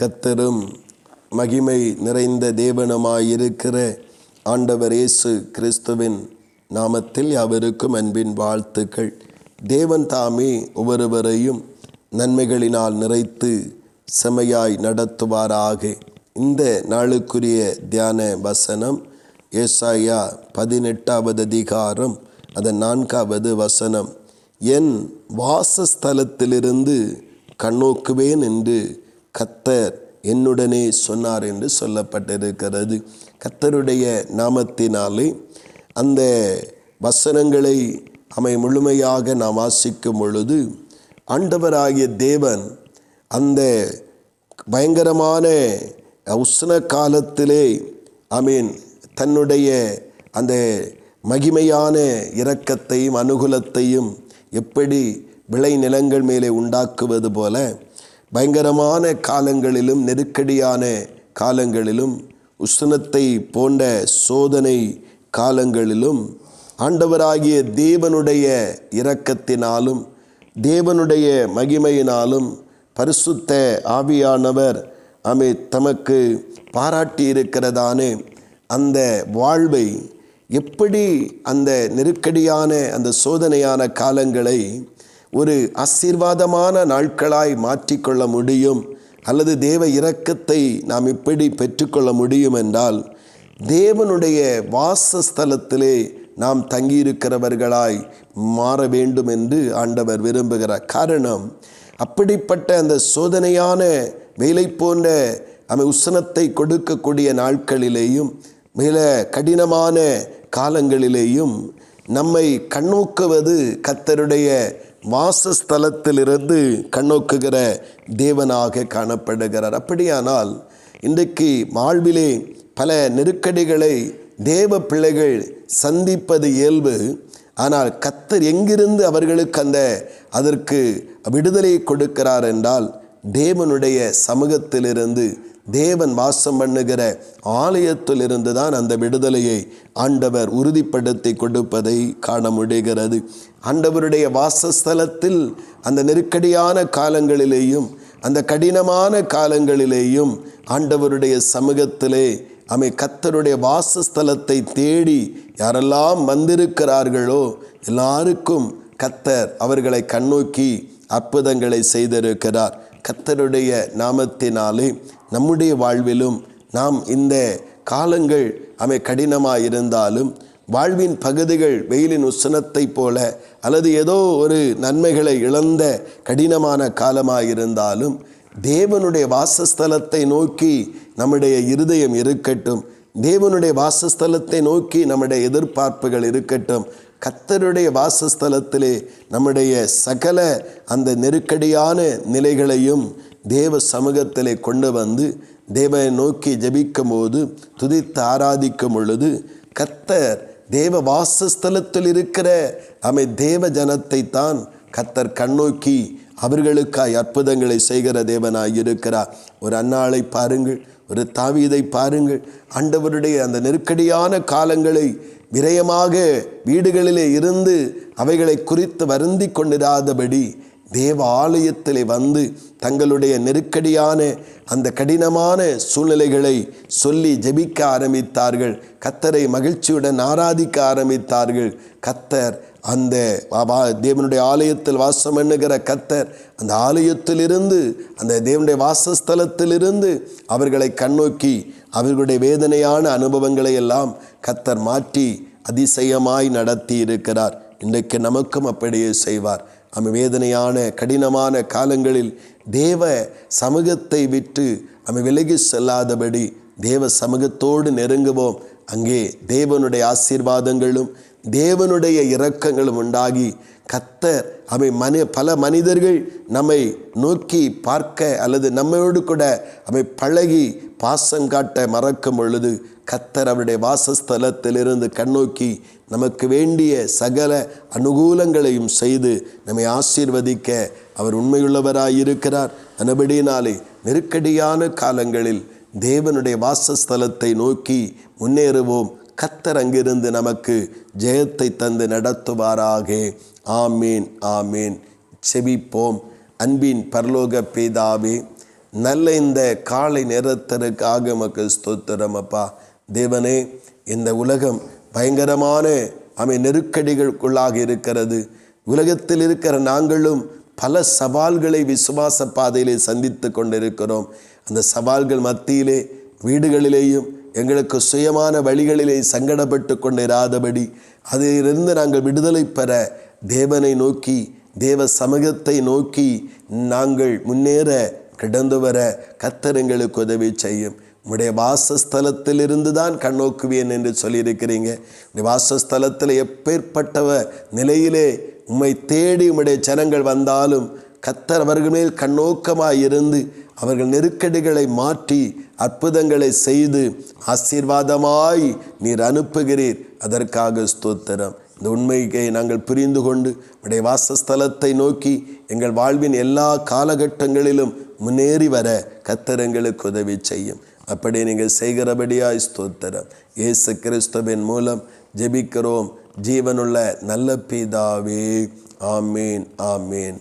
கத்தரும் மகிமை நிறைந்த தேவனமாயிருக்கிற ஆண்டவர் இயேசு கிறிஸ்துவின் நாமத்தில் அவருக்கும் அன்பின் வாழ்த்துக்கள். தேவன் தாமே ஒவ்வொருவரையும் நன்மைகளினால் நிறைத்து செமையாய் நடத்துவாராக. இந்த நாளுக்குரிய தியான வசனம் ஏசாயா பதினெட்டாவது அதிகாரம் அதன் நான்காவது வசனம். என் வாசஸ்தலத்திலிருந்து கண்ணோக்குவேன் என்று கத்தர் என்னுடனே சொன்னார் என்று சொல்லப்பட்டிருக்கிறது. கத்தருடைய நாமத்தினாலே அந்த வசனங்களை அவை முழுமையாக நாம் வாசிக்கும் பொழுது ஆண்டவராகிய தேவன் அந்த பயங்கரமான உஷ்ண காலத்திலே அமீன் தன்னுடைய அந்த மகிமையான இரக்கத்தையும் அனுகூலத்தையும் எப்படி விளை நிலங்கள் மேலே உண்டாக்குவது போல பயங்கரமான காலங்களிலும் நெருக்கடியான காலங்களிலும் உஷ்ணத்தை போன்ற சோதனை காலங்களிலும் ஆண்டவராகிய தேவனுடைய இரக்கத்தினாலும் தேவனுடைய மகிமையினாலும் பரிசுத்த ஆவியானவர் அமை தமக்கு பாராட்டி இருக்கிறதானே அந்த வாழ்வை எப்படி அந்த நெருக்கடியான அந்த சோதனையான காலங்களை ஒரு ஆசீர்வாதமான நாட்களாய் மாற்றிக்கொள்ள முடியும். அல்லது தேவ இரக்கத்தை நாம் எப்படி பெற்றுக்கொள்ள முடியும் என்றால் தேவனுடைய வாசஸ்தலத்திலே நாம் தங்கியிருக்கிறவர்களாய் மாற வேண்டும் என்று ஆண்டவர் விரும்புகிறார் காரணம் அப்படிப்பட்ட அந்த சோதனையான வேலை போன்ற அமை உசனத்தை கொடுக்கக்கூடிய நாட்களிலேயும் மிக கடினமான காலங்களிலேயும் நம்மை கண்ணோக்குவது கத்தருடைய வாசஸ்தலத்திலிருந்து கண்ணோக்குகிற தேவனாக காணப்படுகிறார். அப்படியானால் இன்றைக்கு வாழ்விலே பல நெருக்கடிகளை தேவ பிள்ளைகள் சந்திப்பது இயல்பு. ஆனால் கத்தர் எங்கிருந்து அவர்களுக்கு அந்த அதற்கு விடுதலை கொடுக்கிறார் என்றால் தேவனுடைய சமூகத்திலிருந்து தேவன் வாசம் பண்ணுகிற ஆலயத்திலிருந்து தான் அந்த விடுதலையை ஆண்டவர் உறுதிப்படுத்தி கொடுப்பதை காண முடிகிறது. ஆண்டவருடைய வாசஸ்தலத்தில் அந்த நெருக்கடியான காலங்களிலேயும் அந்த கடினமான காலங்களிலேயும் ஆண்டவருடைய சமூகத்திலே அமை கத்தருடைய வாசஸ்தலத்தை தேடி யாரெல்லாம் வந்திருக்கிறார்களோ எல்லாருக்கும் கத்தர் அவர்களை கண்ணோக்கி அற்புதங்களை செய்திருக்கிறார். கத்தருடைய நாமத்தினாலே நம்முடைய வாழ்விலும் நாம் இந்த காலங்கள் அவை கடினமாக இருந்தாலும் வாழ்வின் பகுதிகள் வெயிலின் உஷ்ணத்தை போல அல்லது ஏதோ ஒரு நன்மைகளை இழந்த கடினமான காலமாக இருந்தாலும் தேவனுடைய வாசஸ்தலத்தை நோக்கி நம்முடைய இருதயம் இருக்கட்டும். தேவனுடைய வாசஸ்தலத்தை நோக்கி நம்முடைய எதிர்பார்ப்புகள் இருக்கட்டும். கத்தருடைய வாசஸ்தலத்திலே நம்முடைய சகல அந்த நெருக்கடியான நிலைகளையும் தேவ சமூகத்திலே கொண்டு வந்து தேவனை நோக்கி ஜபிக்கும் போது துதித்து ஆராதிக்கும் பொழுது கத்தர் தேவ வாசஸ்தலத்தில் இருக்கிற அமை தேவ ஜனத்தை தான் கத்தர் கண்ணோக்கி அவர்களுக்காய் அற்புதங்களை செய்கிற தேவனாய் இருக்கிறார். ஒரு அன்னாளை பாருங்கள் ஒரு தாவீதை பாருங்கள். ஆண்டவருடைய அந்த நெருக்கடியான காலங்களை விரயமாக வீடுகளிலே இருந்து அவைகளை குறித்து வருந்தி கொண்டிராதபடி தேவ ஆலயத்திலே வந்து தங்களுடைய நெருக்கடியான அந்த கடினமான சூழ்நிலைகளை சொல்லி ஜெபிக்க ஆரம்பித்தார்கள். கத்தரை மகிழ்ச்சியுடன் ஆராதிக்க ஆரம்பித்தார்கள். கத்தர் அந்த தேவனுடைய ஆலயத்தில் வாசம் எண்ணுகிற கத்தர் அந்த ஆலயத்திலிருந்து அந்த தேவனுடைய வாசஸ்தலத்திலிருந்து அவர்களை கண்ணோக்கி அவர்களுடைய வேதனையான அனுபவங்களை எல்லாம் கத்தர் மாற்றி அதிசயமாய் நடத்தி இருக்கிறார் இன்றைக்கு நமக்கும் அப்படியே செய்வார். அமை வேதனையான கடினமான காலங்களில் தேவ சமூகத்தை விட்டு அமை விலகி செல்லாதபடி தேவ சமூகத்தோடு நெருங்குவோம். அங்கே தேவனுடைய ஆசீர்வாதங்களும் தேவனுடைய இரக்கங்களும் உண்டாகி கத்தர் அவை மனி பல மனிதர்கள் நம்மை நோக்கி பார்க்க அல்லது நம்மையோடு கூட அவை பழகி பாசம் காட்ட மறக்கும் பொழுது கத்தர் அவருடைய வாசஸ்தலத்திலிருந்து கண்ணோக்கி நமக்கு வேண்டிய சகல அனுகூலங்களையும் செய்து நம்மை ஆசீர்வதிக்க அவர் உண்மையுள்ளவராயிருக்கிறார். அனபடியினாலே நெருக்கடியான காலங்களில் தேவனுடைய வாசஸ்தலத்தை நோக்கி முன்னேறுவோம். கத்தர் அங்கிருந்து நமக்கு ஜெயத்தை தந்து நடத்துவாராக. ஆமீன் ஆமீன். செபிப்போம். அன்பின் பரலோக பேதாவே நல்ல இந்த காலை நேரத்திற்காக உமக்கு ஸ்தோத்திரம் அப்பா. தேவனே இந்த உலகம் பயங்கரமான அமை நெருக்கடிகளுக்குள்ளாக இருக்கிறது. உலகத்தில் இருக்கிற நாங்களும் பல சவால்களை விசுவாச பாதையிலே சந்தித்து கொண்டிருக்கிறோம். அந்த சவால்கள் மத்தியிலே வீடுகளிலேயும் எங்களுக்கு சுயமான வழிகளிலே சங்கடப்பட்டு கொண்டிராதபடி அதிலிருந்து நாங்கள் விடுதலை பெற தேவனை நோக்கி தேவ சமூகத்தை நோக்கி நாங்கள் முன்னேற கிடந்து வர கர்த்தர் எங்களுக்கு உதவி செய்யும். உடைய வாசஸ்தலத்திலிருந்து தான் கண்ணோக்குவேன் என்று சொல்லியிருக்கிறீங்க. உடைய வாசஸ்தலத்தில் எப்பேற்பட்டவ நிலையிலே உம்மை தேடி உம்முடைய ஜனங்கள் வந்தாலும் கத்தர் அவர்கள் மேல் கண்ணோக்கமாக இருந்து அவர்கள் நெருக்கடிகளை மாற்றி அற்புதங்களை செய்து ஆசீர்வாதமாய் நீர் அனுப்புகிறீர். அதற்காக ஸ்தோத்திரம். இந்த உண்மையை நாங்கள் புரிந்து கொண்டு உடைய வாசஸ்தலத்தை நோக்கி எங்கள் வாழ்வின் எல்லா காலகட்டங்களிலும் முன்னேறி வர கத்தரங்களுக்கு உதவி செய்யும். அப்படி நீங்கள் செய்கிறபடியாய் ஸ்தோத்திரம். இயேசு கிறிஸ்துவின் மூலம் ஜெபிக்கிறோம். ஜீவனுள்ள நல்ல பிதாவே. ஆமீன் ஆமீன்.